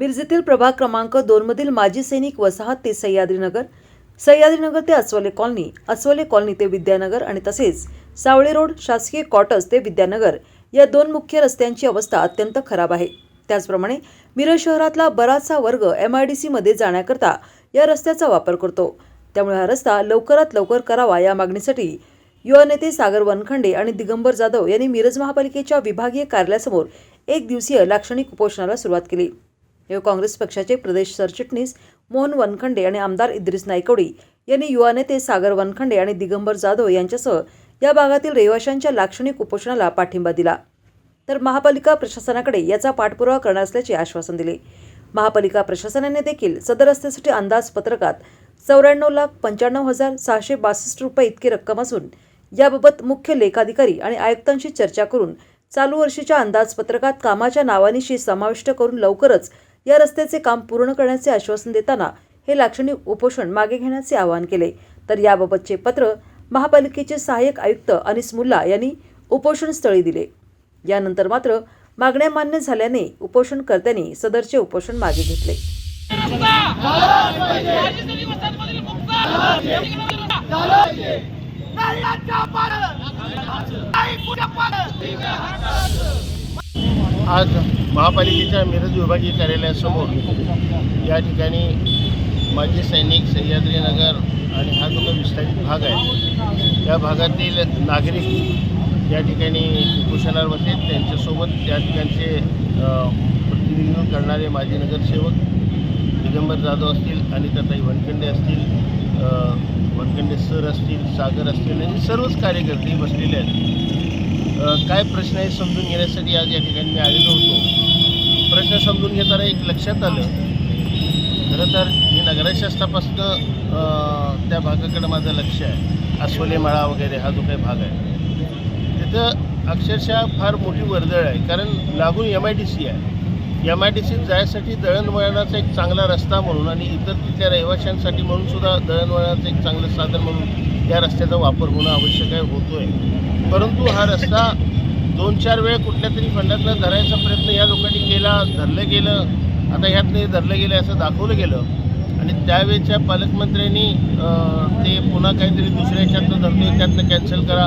मिरजेतील प्रभाग क्रमांक दोनमधील माजी सैनिक वसाहत ते सह्याद्रीनगर सह्याद्रीनगर ते अस्वले कॉलनी अस्वले कॉलनी ते विद्यानगर आणि तसेच सावळे रोड शासकीय क्वार्टर्स ते विद्यानगर या दोन मुख्य रस्त्यांची अवस्था अत्यंत खराब आहे. त्याचप्रमाणे मिरज शहरातला बराचसा वर्ग एम आय डी सीमध्ये जाण्याकरता या रस्त्याचा वापर करतो. त्यामुळे हा रस्ता लवकरात लवकर करावा या मागणीसाठी युवा नेते सागर वनखंडे आणि दिगंबर जाधव यांनी मिरज महापालिकेच्या विभागीय कार्यालयासमोर एक दिवसीय लाक्षणिक उपोषणाला सुरुवात केली. यावेळी काँग्रेस पक्षाचे प्रदेश सरचिटणीस मोहन वनखंडे आणि आमदार इद्रिस नायकवडी यांनी युवा नेते सागर वनखंडे आणि दिगंबर जाधव यांच्यासह या भागातील रहिवाशांच्या लाक्षणिक उपोषणाला पाठिंबा दिला. तर महापालिका प्रशासनाकडे याचा पाठपुरावा करणार असल्याचे आश्वासन दिले. महापालिका प्रशासनाने देखील सदर रस्त्यासाठी अंदाजपत्रकात चौऱ्याण्णव लाख पंच्याण्णव हजार सहाशे बासष्ट रुपये इतकी रक्कम असून याबाबत मुख्य लेखाधिकारी आणि आयुक्तांशी चर्चा करून चालू वर्षीच्या अंदाजपत्रकात कामाच्या नावानिशी समाविष्ट करून लवकरच या रस्त्याचे काम पूर्ण करण्याचे आश्वासन देताना हे लाक्षणिक उपोषण मागे घेण्याचे आवाहन केले. तर याबाबतचे पत्र महापालिकेचे सहाय्यक आयुक्त अनिस मुल्ला यांनी उपोषणस्थळी दिले. यानंतर मात्र मागण्या मान्य झाल्याने उपोषणकर्त्यांनी सदरचे उपोषण मागे घेतले. आज महापालिकेच्या मिरज विभागीय कार्यालयासमोर या ठिकाणी माजी सैनिक सह्याद्रीनगर आणि हा जो काही विस्तारित भाग आहे त्या भागातील नागरिक या ठिकाणी उपोषणावर बसले. त्यांच्यासोबत त्या ठिकाणचे प्रतिनिधित्व करणारे माजी नगरसेवक दिगंबर जाधव असतील आणि वनखंडे असतील वनखंडे सर असतील सागर असतील आणि सर्वच कार्यकर्ते बसलेले आहेत. काय प्रश्न आहे समजून घेण्यासाठी आज या ठिकाणी मी आलेलो होतो. प्रश्न समजून घेताना एक लक्षात आलं. खरं तर मी नगराशास्त्रापासून त्या भागाकडे माझं लक्ष आहे. अस्वले वगैरे हा जो काही भाग आहे. तिथं अक्षरशः फार मोठी वर्दळ आहे. कारण लागून एम आय डी सी आहे. एम आय डी सीत जायसाठी दळणवळणाचा एक चांगला रस्ता म्हणून आणि इतर तिथल्या रहिवाशांसाठी म्हणून सुद्धा दळणवळणाचं एक चांगलं साधन म्हणून या रस्त्याचा वापर होणं आवश्यक आहे होतो आहे परंतु हा रस्ता दोन चार वेळ कुठल्या तरी फंडातनं धरायचा प्रयत्न या लोकांनी केला धरलं गेलं आता ह्यात नाही धरलं गेलं असं दाखवलं गेलं. आणि त्यावेळच्या पालकमंत्र्यांनी ते पुन्हा काहीतरी दुसऱ्या ह्याच्यातनं धरतो त्यातनं कॅन्सल करा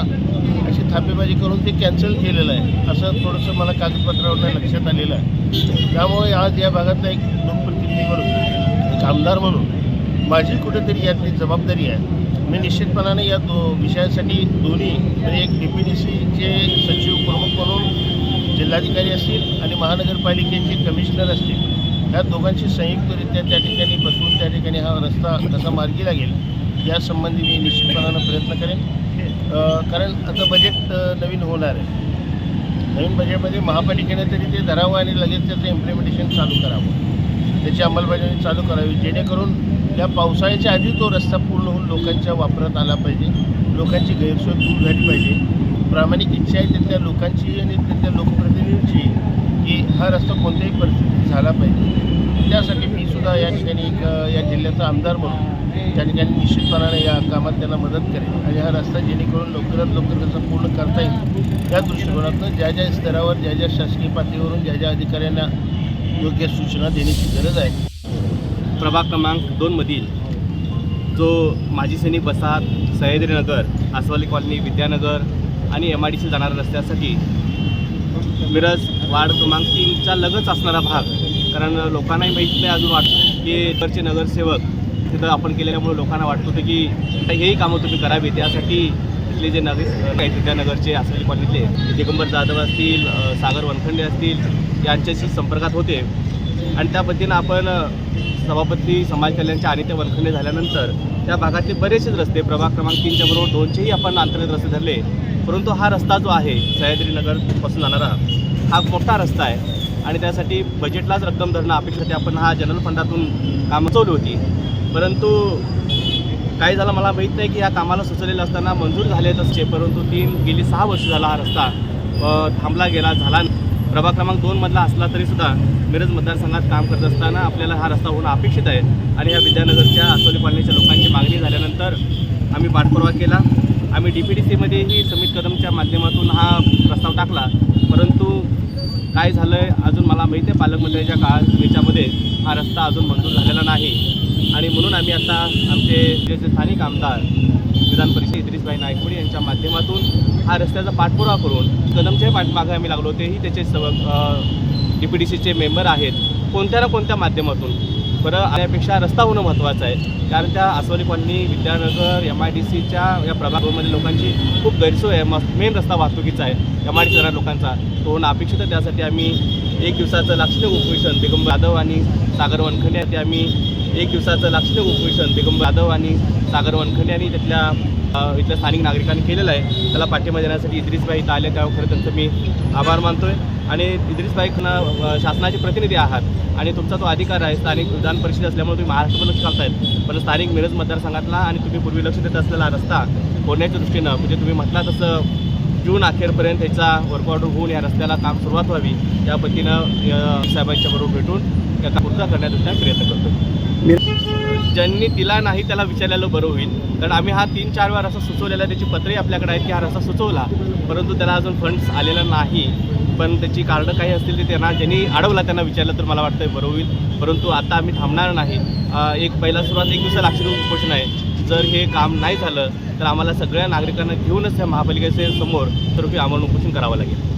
अशी थापेबाजी करून ते कॅन्सल केलेलं आहे. असं थोडंसं मला कागदपत्रावरनं लक्षात आलेलं आहे. त्यामुळे आज या भागातला एक लोकप्रतिनिधी म्हणून एक आमदार म्हणून माझी कुठेतरी यातली जबाबदारी आहे. मी निश्चितपणाने या दो विषयासाठी दोन्ही म्हणजे एक डी पी डी सीचे सचिव प्रमुख म्हणून जिल्हाधिकारी असतील आणि महानगरपालिकेचे कमिशनर असतील या दोघांची संयुक्तरित्या त्या ठिकाणी बसवून त्या ठिकाणी हा रस्ता कसा मार्गी लागेल यासंबंधी मी निश्चितपणानं प्रयत्न करेन. कारण आता बजेट नवीन होणार आहे. नवीन बजेटमध्ये महापालिकेने तरी ते धरावं आणि लगेच त्याचं इम्प्लिमेंटेशन चालू करावं. त्याची अंमलबजावणी चालू करावी जेणेकरून या पावसाळ्याच्या आधी तो रस्ता पूर्ण होऊन लोकांच्या वापरात आला पाहिजे लोकांची गैरसोय दूर झाली पाहिजे. प्रामाणिक इच्छा आहे तिथल्या लोकांची आणि तिथल्या लोकप्रतिनिधींची की हा रस्ता कोणत्याही परिस्थितीत झाला पाहिजे. त्यासाठी मी सुद्धा या ठिकाणी एक या जिल्ह्याचा आमदार म्हणून त्या ठिकाणी निश्चितपणाने या कामात त्यांना मदत करेन आणि हा रस्ता जेणेकरून लवकरात लवकर त्याचा पूर्ण करता येईल. त्या दृष्टिकोनातून ज्या ज्या स्तरावर ज्या ज्या शासकीय पातळीवरून ज्या ज्या अधिकाऱ्यांना योग्य सूचना देण्याची गरज आहे. प्रभाग क्रमांक दोनमधील जो माजी सैनिक वसाहत सह्याद्रीनगर आसवाली कॉलनी विद्यानगर आणि एम आय डी सी जाणाऱ्या रस्त्यासाठी मिरज वार्ड क्रमांक तीनच्या लगच असणारा भाग. कारण लोकांनाही माहीत नाही अजून वाटतं की इकडचे नगरसेवक तिथं आपण केल्यामुळे लोकांना वाटत होतं की आता हेही कामं तुम्ही करावी त्यासाठी तिथले जे नगर आहेत विद्यानगरचे आसवाली कॉलनीतले दिगंबर जाधव असतील सागर वनखंडे असतील यांच्याशी संपर्कात होते. आणि त्या पद्धतीनं आपण सभापती समाज कल्याणच्या आणि ते झाल्यानंतर त्या भागातले बरेचसेच रस्ते प्रभाग क्रमांक तीनच्या बरोबर दोनशेही आपण अंतर्गत रस्ते धरले. परंतु हा रस्ता जो आहे सह्याद्रीनगरपासून जाणारा हा मोठा रस्ता आहे. आणि त्यासाठी बजेटलाच रक्कम धरणं अपेक्षित आपण हा जनरल फंडातून कामं चालवली होती. परंतु काय झालं मला माहीत नाही की या कामाला सुचलेलं असताना मंजूर झाले असते परंतु तीन गेली सहा वर्ष झाला हा रस्ता थांबला गेला झाला प्रभाग क्रमांक दोनमधला असला तरीसुद्धा मिरज मतदारसंघात काम करत असताना आपल्याला हा रस्ता होणं अपेक्षित आहे. आणि ह्या विद्यानगरच्या आसोली कॉलनीच्या लोकांची मागणी झाल्यानंतर आम्ही पाठपुरावा केला. आम्ही डी पी डी सीमध्येही समित कदमच्या माध्यमातून हा प्रस्ताव टाकला. परंतु काय झालं आहे अजून मला माहिती आहे. पालकमंत्र्यांच्या काळात याच्यामध्ये हा रस्ता अजून मंजूर झालेला नाही. आणि म्हणून आम्ही आता आमचे जे स्थानिक आमदार विधान परिषद इद्रिसबाई नायकवडी यांच्या माध्यमातून हा रस्त्याचा पाठपुरावा करून कदमच्या पाठमागे आम्ही लागलो. तेही त्याचे सव डी पी डी सीचे मेंबर आहेत. कोणत्या ना कोणत्या माध्यमातून. बरं आल्यापेक्षा रस्ता होणं महत्त्वाचं आहे. कारण त्या Asavli colony Vidyanagar M I D सीच्या या प्रभागामध्ये लोकांची खूप गैरसोय आहे. मस्त मेन रस्ता वाहतुकीचा आहे. एम आय डी सी लोकांचा. तो होणं अपेक्षित आहे. त्यासाठी आम्ही एक दिवसाचं लाक्षणिक उपोषण बेगम यादव आणि सागर वनखंडे ते आम्ही एक दिवसाचं लाक्षणिक उपोषण बेगम यादव आणि सागर वनखंडे आणि त्यातल्या इथल्या स्थानिक नागरिकांनी केलेलं आहे. त्याला पाठिंबा देण्यासाठी इद्रिसबाई इथं आले त्यावर खरं त्यांचं मी आभार मानतो आहे आणि इद्रिसबाई शासनाचे प्रतिनिधी आहात. आणि तुमचा तो अधिकार आहे. स्थानिक विधान परिषद असल्यामुळे तुम्ही महाराष्ट्रभर लक्ष घालतायत. पण स्थानिक मिरज मतदारसंघातला आणि तुम्ही पूर्वी लक्ष देत असलेला रस्ता फोडण्याच्या दृष्टीनं म्हणजे तुम्ही म्हटला तसं जून अखेरपर्यंत याचा वर्कआउट होऊन या रस्त्याला काम सुरुवात व्हावी. या पद्धतीनं साहेबांच्याबरोबर बरोबर भेटून त्याचा पूर्ण करण्याचा प्रयत्न करतो ज्यांनी दिला नाही त्याला विचारलेलं बरं होईल. कारण आम्ही हा तीन चार वेळा रस्ता सुचवलेला त्याची पत्रही आपल्याकडे आहेत की हा रस्ता सुचवला. परंतु त्याला अजून फंड्स आलेला नाही. पण त्याची कारणं काही असतील ते त्यांना ज्यांनी अडवला त्यांना विचारलं तर मला वाटतं बरं होईल. परंतु आता आम्ही थांबणार नाही. एक पहिला सुरुवात एक दिवसा लाक्षणिक उपोषण आहे. जर हे काम नाही झालं तर आम्हाला सगळ्या नागरिकांना घेऊनच त्या महापालिकेचे समोर तर्फे आम्हाला उपोषण करावं लागेल.